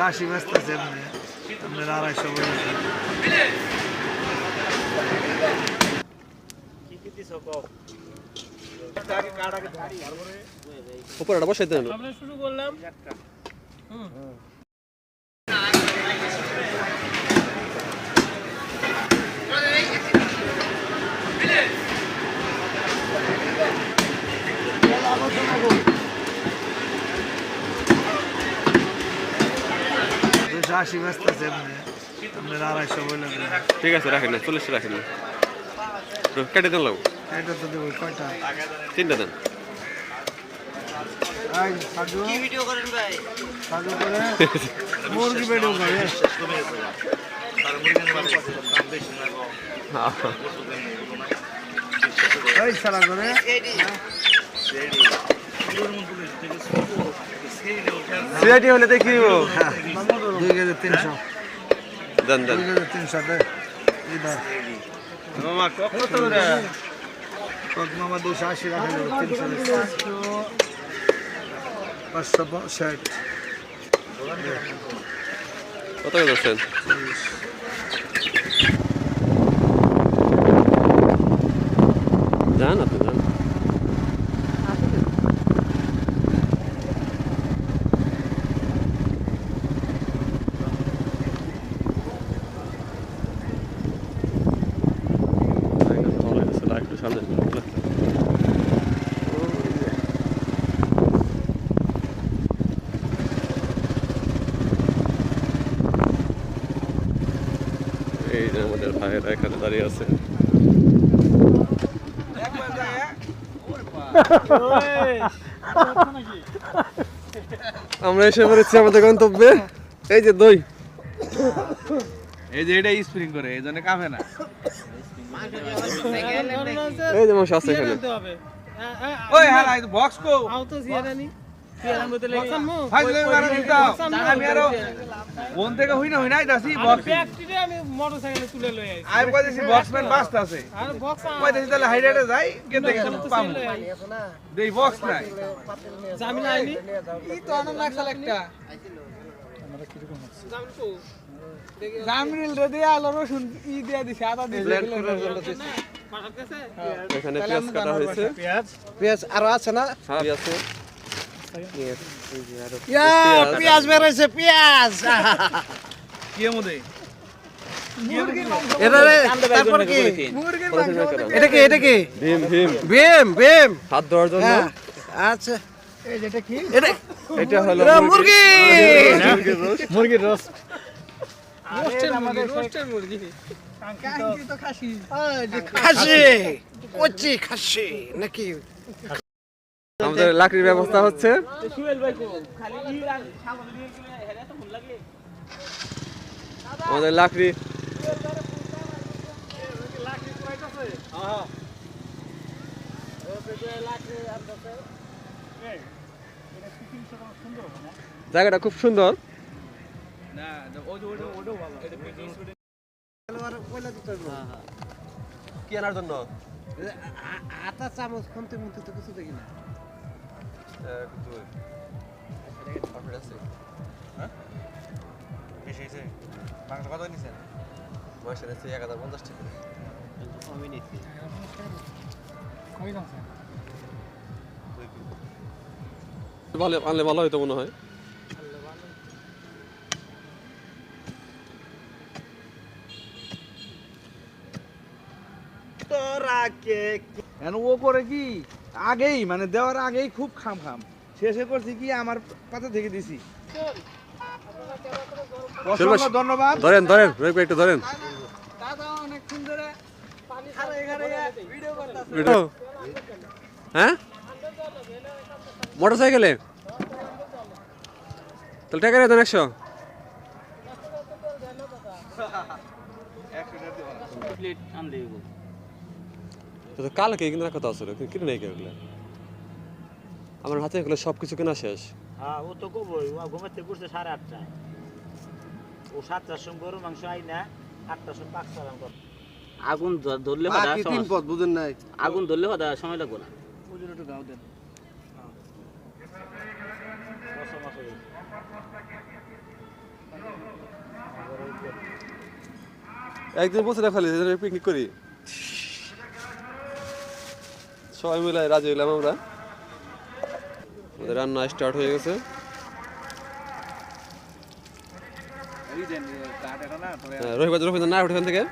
দুশো আশি ব্যস্ত আছে আপনার আড়াইশো উপরে এটা বসাই দেন আমরা শুরু করলাম। দুশো আশি ব্যস্ত আছে আপনার আড়াইশো বলেছে ঠিক আছে রাখেন না চল্লিশটা রাখেন না। কেটে দেন লাগবো এটা তো দেবো কয়টা? তিনটা দেন। আই সাজু কি ভিডিও করেন ভাই? সাজু করে মুরগি ভিডিও করে এই সারা করে। সিআইটি হলে দেখি দুই কেজি তিনশো। দেন দেন। দুই কেজি তিনশো মামা মামা দুশো আশি রাখা যাবে তিনশো পাঁচশো ষাট। কত ধরছেন যান আপনি যান একটু সামনে এই যে আমাদের ভাইয়েরা এখানে দাঁড়িয়ে আছে আমরা এসে পড়েছি আমাদের গন্তব্যে। এই যে দই। এই যে এটা স্প্রিং করে এই জন্য কাঁপে না। এই যে মশা আছে এখানে। ওই হ্যাঁ বক্স কো। আও তো সিয়ারানি সিয়ারান বলতে লাগে ভাই দিলে মারা দিতা আমি আরও থেকে হই না হই নাই দাসি বক্স। ব্যাগটিরে আমি মোটরসাইকেলে তুলে লই আইছি। আমি কইতেছি বক্সম্যান বাস্ত আছে। আর বক্স কইতেছি তাহলে হাইডারে যাই কেতে গেছে পাম দেই বক্স নাই। জামিন আইনি? ই তো আনন্দ লাগছে একটা জামিন কো জামরিল রে দিয়া আলো রসুন ই দিয়া দিছে আদা দিছে এখানে পেঁয়াজ কাটা হয়েছে। পেঁয়াজ। আরও আছে না? হ্যাঁ আছে। পেঁয়াজ বেরোইছে পেঁয়াজ এটা রে তারপর কি? এটা কি এটা কি? ভীম ভীম। হাত ধোয়ার জন্য। আচ্ছা। এটা কি? এটা এটা হলো মুরগি! মুরগির রস খাসি। খাসি নাকি? আমাদের লাকড়ির ব্যবস্থা হচ্ছে। আমাদের লাকড়ি। জায়গাটা খুব সুন্দর। কি আনার জন্য আটা চামচ খুনতে মুনতে তো কিছু দেখি না। এক দুই আপনি আছে বেশি মাংস কত নিছেন মাসের আছে এক হাজার পঞ্চাশ টাকা ভালো আনলে ভালো হয়তো মনে হয় এখন ও করে কি আগেই মানে দেওয়ার আগেই খুব খাম খাম শেষে করছি কি আমার পাতা থেকে দিছি। ধন্যবাদ। ধরেন ধরেন একটু ধরেন। হ্যাঁ? মোটর সাইকেলে তাহলে টাকা দেন একশো। প্লেট আনলে তো কালকে কেনার কথা আসলে কিনে নেই কেউ আমার হাতে এগুলো সব কিছু কেনা শেষ। হ্যাঁ ও তো কবই ও ঘুমাতে করছে সাড়ে আটটায়। ও সাতটার সময় গরু মাংস আই না আটটার সময় পাক সালাম কর। আগুন ধরলে তিন পথ বুঝেন নাই? আগুন ধরলে হদা সময় লাগবে না। বুঝুন একটু গাও দেন। একদিন বসে রাখালি পিকনিক করি। সবাই মিলে রাজি হইলাম আমরা। আমাদের রান্না স্টার্ট হয়ে গেছে। না পরে হ্যাঁ, রহিবাজ রহিবাজ না উঠে এখান থেকে।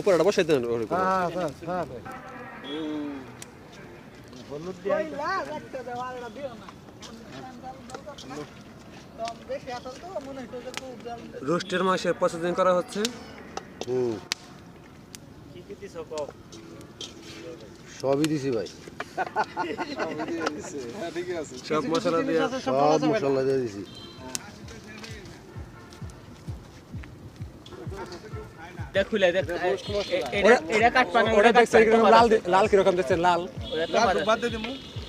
উপরে একটা বসাই দেন ওর উপরে। রোস্টের মাংসের প্রসেসিং করা হচ্ছে। কি কি দিছো কও? সবই দিছি ভাই। হ্যাঁ সব মশলা দিয়ে। সব মশলা দিয়ে দিছি। লাল কীরকম দেখছেন লাল? লাল বাদ দিয়ে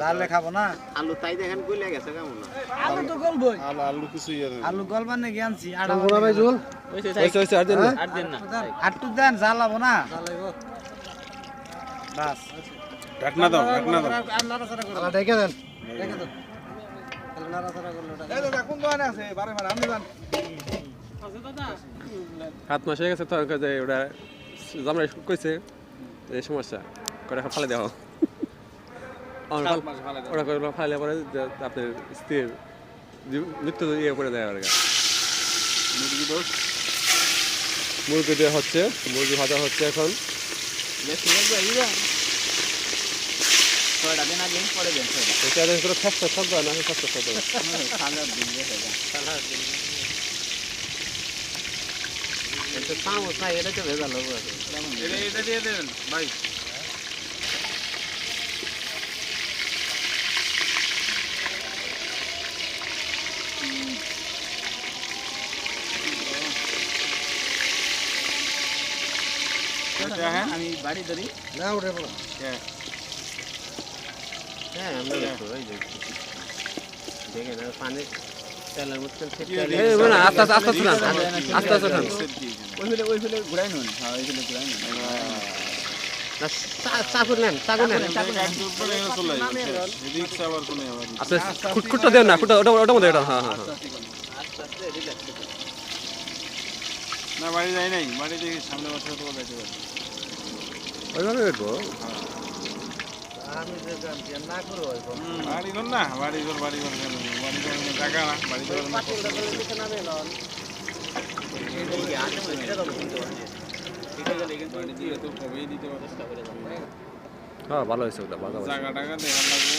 জালে খাব না? আলু তাই দেখেন কইলে গেছে কেমন আলু তো গলবই। আলু আলু কিছু আলু গলবার নাকি আনছি? আড়া ভাই জল? হয়েছে হয়েছে আর দিন না। আর দিন না। আটটু দেন জ্বালাবো না? বাস। ঢাকনা দাও ঢাকনা দাও। ডেকে দেন। এই দাদা কোন দোকানে আছে? বারে বারে আপনি যান। হাত মাস হয়ে গেছে তো যে ওটা জামাই কইছে এই সমস্যা। করে ফালে দেওয়া? ওরা করে ফালে পরে আপনার স্ত্রীর মৃত্যু ইয়ে করে দেয় আর। মুরগি দেওয়া হচ্ছে মুরগি ভাজা হচ্ছে এখন। ইয়া। ছয়টা দিন আগে পরে দেন ছয়টা এটা আর করে ফেসটা শব্দ হয় না ফেসটা শব্দ হয়। সালাদ দিন গেছে সালাদ দিন এটা চামচ না এটা তো ভেজাল হবে এটা এটা দিয়ে দেন ভাই আমি বাড়ি ধরি না উঠে পড়ো হ্যাঁ আমরা দেখো যে দেখেন পানি তেলের মধ্যে মানে আস্তে আস্তে আস্তে আস্তে আস্তে ওই ফেলে ওই ফেলে ঘুরাই নুন হ্যাঁ ওই ফেলে ঘুরাই নুন চাকু নেন চাকু নেন আস্তে খুট খুটটা দেন না খুটটা ওটা ওটা মধ্যে এটা হ্যাঁ হ্যাঁ হ্যাঁ না বাড়ি যাই নাই বাড়ি দেখি সামনে বছর তো যাইতে পারি ওইভাবে দেখব আমি যে জানছি আর না করো হইবো। বাড়ি ঘর না বাড়ি ঘর বাড়ি ঘর কেন বাড়ি ঘর টাকা না বাড়ি ঘর না বাড়ি দিয়ে তো কবেই দিতে পারো হ্যাঁ ভালো হয়েছে ওটা ভালো জায়গা টাকা দেখার লাগবো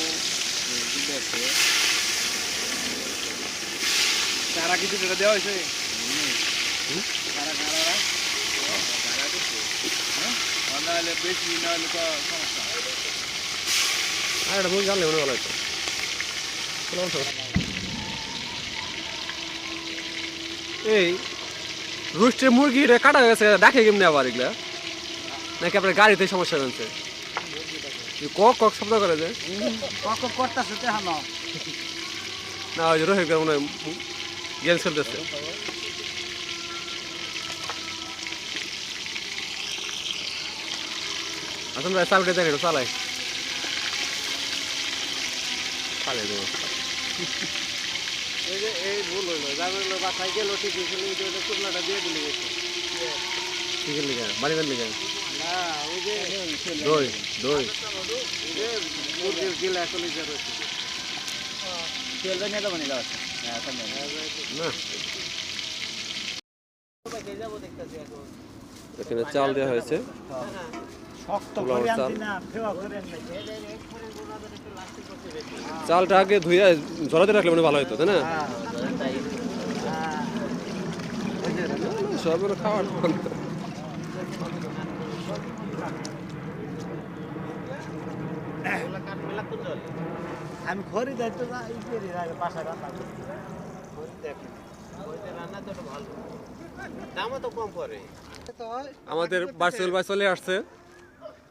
চারা কিছু যেটা দেওয়া হয়েছে। চারা চারা চারা হ্যাঁ আর না হলে বেশি না তো সমস্যা আর এটা মুরগি জানলে মনে ভালো হতো এই রুস্টের মুরগি রে কাটা গেছে ডাকে কেমনি আবার এগুলা? নাকি আপনার গাড়িতে সমস্যা জানছে কক কক শব্দ করে যে। কক করতাছে তে না ওই রোহিত মনে হয় গেম খেলতেছে আসুন ভাই চালকে দেন একটু চালাই। চালাই দেবো। এই যে এই ভুল হইল যাবে হলো বাসায় গেল ঠিক হয়েছিল ওই যে ওটা দিয়ে দিলে গেছে। কি খেললি কেন বাড়ি বাড়লি কেন না ওই যে দই দই। মুরগির গিলা চলে যাবে তেল নিয়ে যাব নিয়ে যাচ্ছে হ্যাঁ না। এখানে। চাল দেওয়া হয়েছে। চালটা আগে ধুয়ে জলাতে রাখলে মানে ভালো হতো তাই না? সব খাওয়ার আমি খড়ি দায়িত্ব না এই করি আগে বাসায় রান্না করি। রান্না তো ভালো দামও তো কম করে আমাদের বার্সেল ভাই চলে আসছে।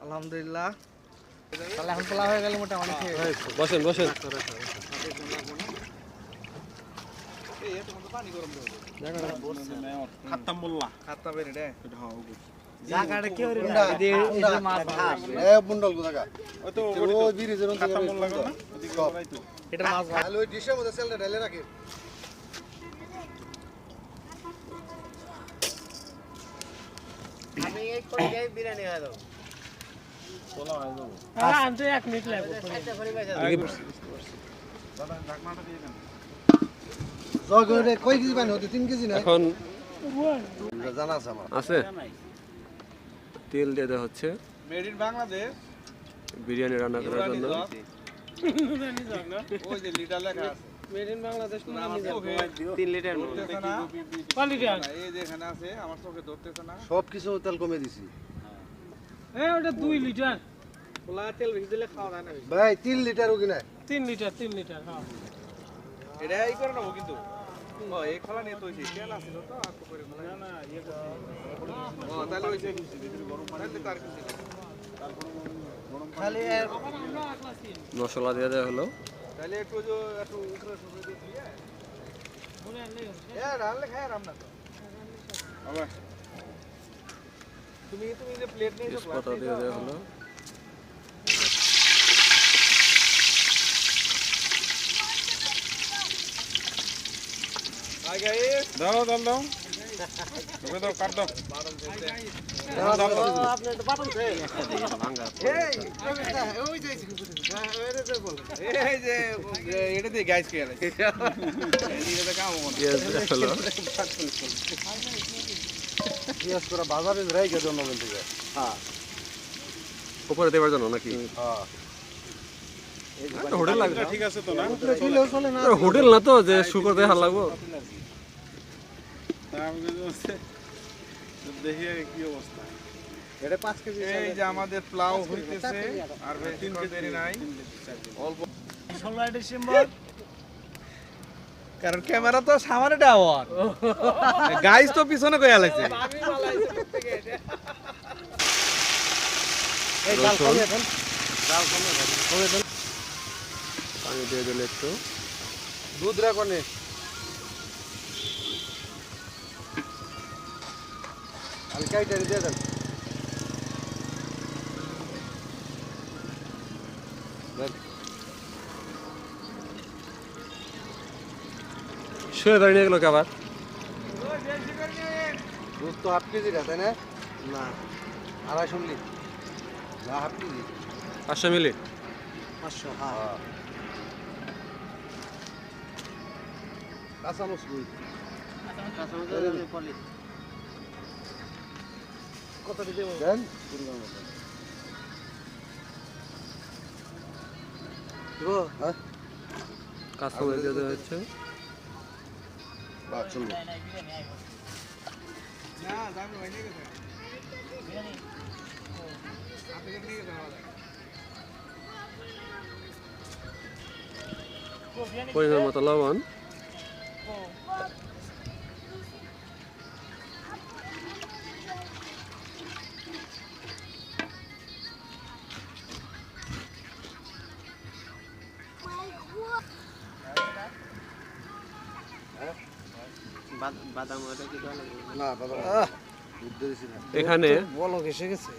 আলহামদুলিল্লাহ। তাহলে এখন পোলা হয়ে গেলে মোটামুটি। বসেন বসেন হ্যাঁ ওগুলো জায়গাটা কি হরি না এই যে এই যে মাছ ভাত এ বুন্ডল কোথাকা ওই তো ওই ব্রিজের অন্তত খাত্তাম বললা না ওদিকে বলাই তো এটা মাছ ভাত ডিশের মধ্যে সেলটা ঢেলে রাখি। আমি এই করে যাই বিরিয়ানি হয়ে যাব এখন আছে আছে। তেল দিয়ে দেওয়া হচ্ছে। বিরিয়ানি রান্না করার জন্য। ওই যে লিটার লেখা লিটার। কিছু তেল দিছি ভাই তিন লিটার ও এটা এই করে নেব কিন্তু। ও এই খোলা নিয়ে তো হইছে তেল আছিল তো আর করে খোলা না না ইয়ে ও তাহলে হইছে গরম পানি তার কিছু খালি মশলা দিয়ে দেওয়া হলো। তাহলে একটু একটু উপরে সুপরে দিয়ে দিয়ে। এ রান্না খায় রান্না তো আবার তুমি তুমি যে প্লেট নিয়ে তেজপাতা দিয়ে দেওয়া হলো। আগে দাও দাও দাও। তুমি দাও কাট দাও। এই এটা দিয়ে গাইস কে কাম পেঁয়াজ করে বাজারে রাইখে দেন নবেন থেকে উপরে দেওয়ার জন্য নাকি? হ্যাঁ। হোটেল লাগবে ঠিক আছে তো না? হোটেল তো যে শুকর হাল লাগবো। দেখি কি অবস্থা। এটা পাঁচ কেজি এই যে আমাদের প্লাউ হইতেছে আর। বেশি দেরি নাই। অল্প। ষোলোই ডিসেম্বর। কারণ ক্যামেরা তো সামনে ডাওয়ার গাইস তো পিছনে কমিয়ে দেন। পানি দিয়ে দিলে একটু। দুধ রাখনে হালকা ইটারি দিয়ে দেন। শুয়ে দাঁড়িয়ে নিয়ে গেলো কে আবার? দুধ তো হাফ কেজি তাই না? না আড়াইশো মিলি। না হাফ কেজি। পাঁচশো মিলি? পাঁচশো হ্যাঁ কাঁচা কত দিতে দেন। পরিমাণ মতো দিব। হ্যাঁ। কাঁচামরিচ দিয়ে দেওয়া হচ্ছে। চলবে পরিমাণ মতো লবণ। এখানে বলো এসে গেছে।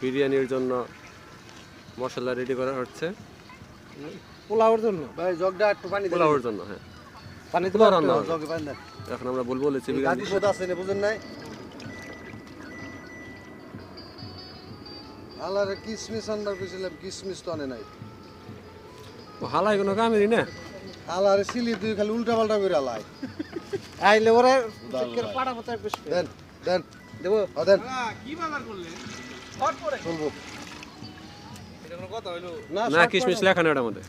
বিরিয়ানির জন্য মশলা রেডি করা হচ্ছে। পোলাওর জন্য? ভাই জগটা একটু পানি দেন। পোলাওর জন্য হ্যাঁ। পানি পোলাও রান্না। জগে পানি দেন। এখন আমরা বলব বলেছি গাদি বিরিয়ানি। সোদা আছে না বুঝেন নাই? আল্লাহরে কিসমিস আনবার কইছিলাম কিসমিস তো আনে নাই। হালাই কোনো কামেরই না? আল্লাহরে সিলি তুই খালি উল্টা পাল্টা করে আলাই আইলে ওরে চক্কের পাড়া মতো বেশ দেন দেন। দেবো? দেন। কি বাজার করলেন হট করে চলবো। এটা কোনো কথা হইল? না কিশমিশ লেখা নেই ওটার মধ্যে।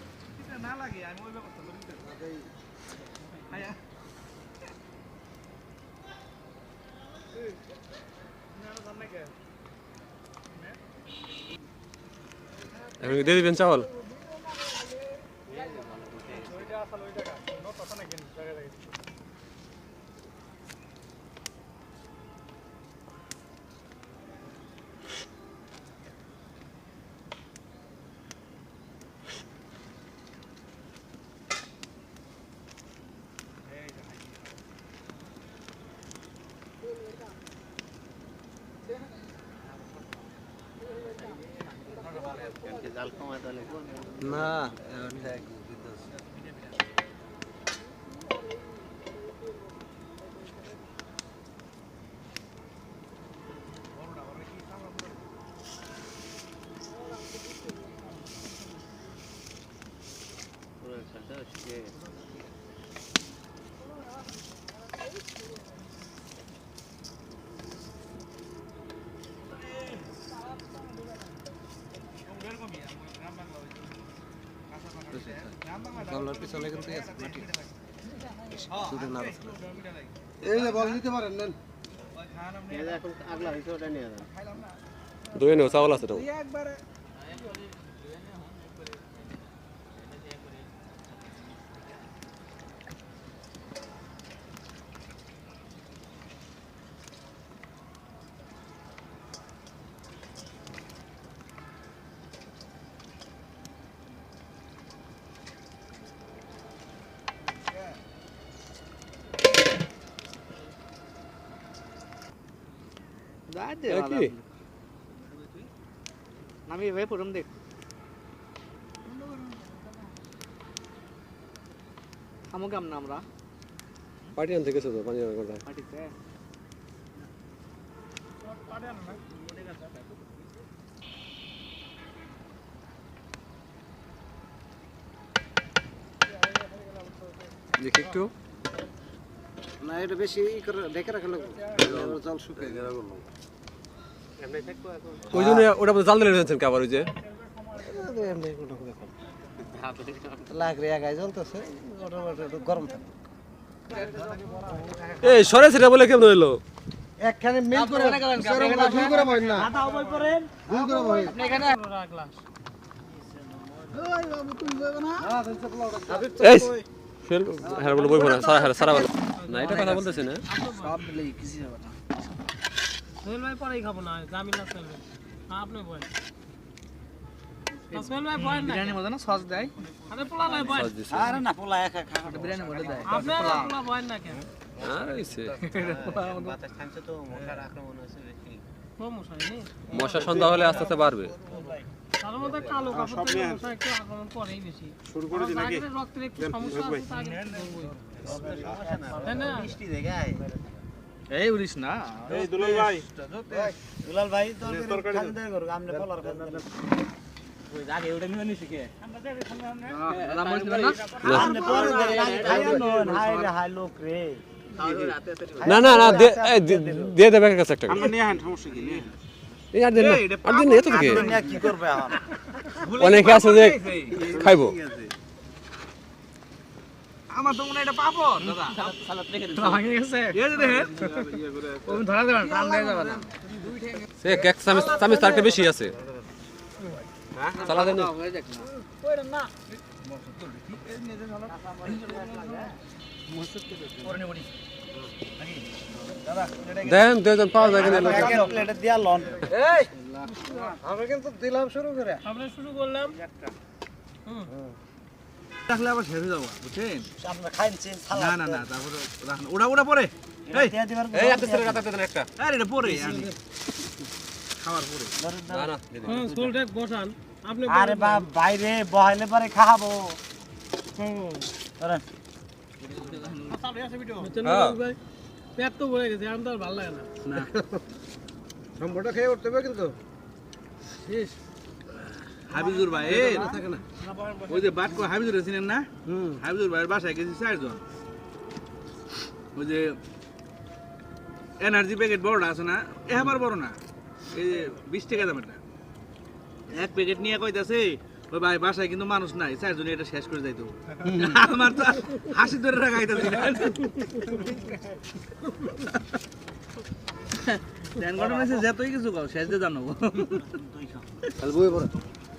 না লাগে আমি ওই ব্যবস্থা করে। এখন দিয়ে দিবেন চাউল জাল কমায় তাহলে না পুরো চালটা শুকিয়ে গামলার পিছনে কিন্তু আছে মাটি। শুধু না এই যে বল নিতে পারেন নেন। এখন আগলা হয়েছে ওটা নিয়ে যান। ধুয়ে নেও চাউল আছে তো। এ কি আমি এভাবে প্রথম দেখ না আমরা পার্টি আনতে গেছে তো পানি কথা মাটিতে দেখি একটু না এটা বেশি ঢেকে রাখা লাগবে। জল শুকিয়ে। এখন ওই জন্য ওটা জাল দিলে রেখেছেন কি আবার ওই যে? লাগরে একাই জ্বলতেছে ওটা ওটা একটু গরম থাকে। এই সরে সেটা বলে কেমন হইল? একখানে মিল করে ভুল করে না। ভুল করে আপনি এখানে রাখলাম এটা কথা বলতেছে না। সব কিছু না। সোহেল ভাই পরেই খাব না জামিন না সোহেল ভাই। হ্যাঁ আপনি বলেন সোহেল ভাই বলেন না। বিরিয়ানি মধ্যে না সস দেয়। আরে পোলা নাই বলেন আরে না পোলা একা খা বিরিয়ানি মধ্যে দেয়। আপনি পোলা। বলেন না কেন? আর হইছে। বাতাস টানছে তো মশার আক্রমণ হচ্ছে বেশি মশা সন্ধ্যা হলে আস্তে আস্তে বাড়বে। তার মধ্যে কালো কাপড় থেকে মশা একটু আক্রমণ করেই বেশি। শুরু করে দিন নাকি রক্তের একটু সমস্যা আছে তাকে ধরবই তাই না। বৃষ্টি দেখায়। এই উড়িস না। এই দুলাল ভাই। দুলাল ভাই তো খালি দেয় করো আমনে পোলার খালি আগে ওটা নিয়ে নিছি কে? আমনে পরে খাই নন হাই রে হাই লোক রে। না না না দে- দেবে কাছে একটা। আমরা নিয়ে আহেন সমস্যা কি? নিয়ে এই আর দিন না আর দিন না এত থেকে। কি করবে এখন? অনেকে আছে যে খাইবো। আমার তো মনে হয় এটা পাপড় দাদা। ভাঙে গেছে। এই যে দেখেন। ওই ধরা দেবেন টান দিয়ে যাবে না সে কেক চামিচ তার বেশি আছে। চালা দেন না দেন দুজন পাওয়া যায় কিনা প্লেটে দিয়া লন। এই আমরা কিন্তু দিলাম শুরু করে। আমরা শুরু করলাম। রাখলে আবার শেষ হয়ে যাব বুঝছেন না না না তারপরে রাখেন ওটা ওটা পরে। এই। এই একটা ছেলে কাটা দেন। একটা। আরে এটা পরে খাওয়ার পরে। না না দিয়ে দিন। হ্যাঁ স্কুলটা বসান। আপনি আরে বাপ বাইরে বহাইলে পরে খাব ধরেন। হ্যাঁ। ভাই পেট তো ভরে গেছে আমার আর ভালো লাগে না। না। সম্পর্কটা খেয়ে উঠতে হবে কিন্তু। শেষ হাবিজুর ভাই ওই যে বাট হাবিজুর ছিলেন না? হুম। হাবিজুর ভাইয়ের বাসায় গেছি চারজন। ওই যে এনার্জি প্যাকেট বড়টা আছে না এবার বড় না এই যে বিশ টাকা দামেরটা এক প্যাকেট নিয়ে কইতাছে ওই ভাই বাসায় কিন্তু মানুষ নাই চারজন এটা শেষ করে যাইতো আমার তো হাসি ধরে রাখাইতেছি ধ্যান ঘটনা যতই কিছু খাও শেষ দিয়ে পড়ে।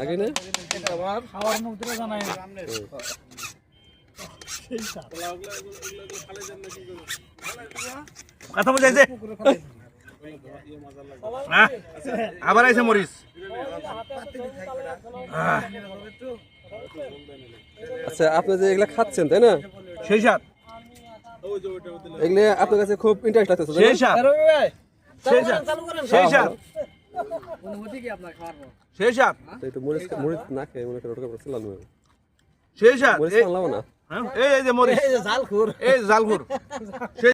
আগে না? খাওয়ার মধ্যে জানাই। কথা বুঝাইছে হ্যাঁ? আবার আইছে মরিস আচ্ছা আপনি যে এগুলা খাচ্ছেন তাই না? সেই সাত এগুলো আপনার কাছে খুব ইন্টারেস্ট লাগতেছে? সেই সাত সেই সাত সেই সাত সেই সাত তো একটু মরিচ মরিচ না খেয়ে মনে করে ওটা ছিলাম সেই সাত মরিচ এই- খাওয়াবো না। হ্যাঁ? এই এই যে মরিস এই যে জালখুর এই জালখুর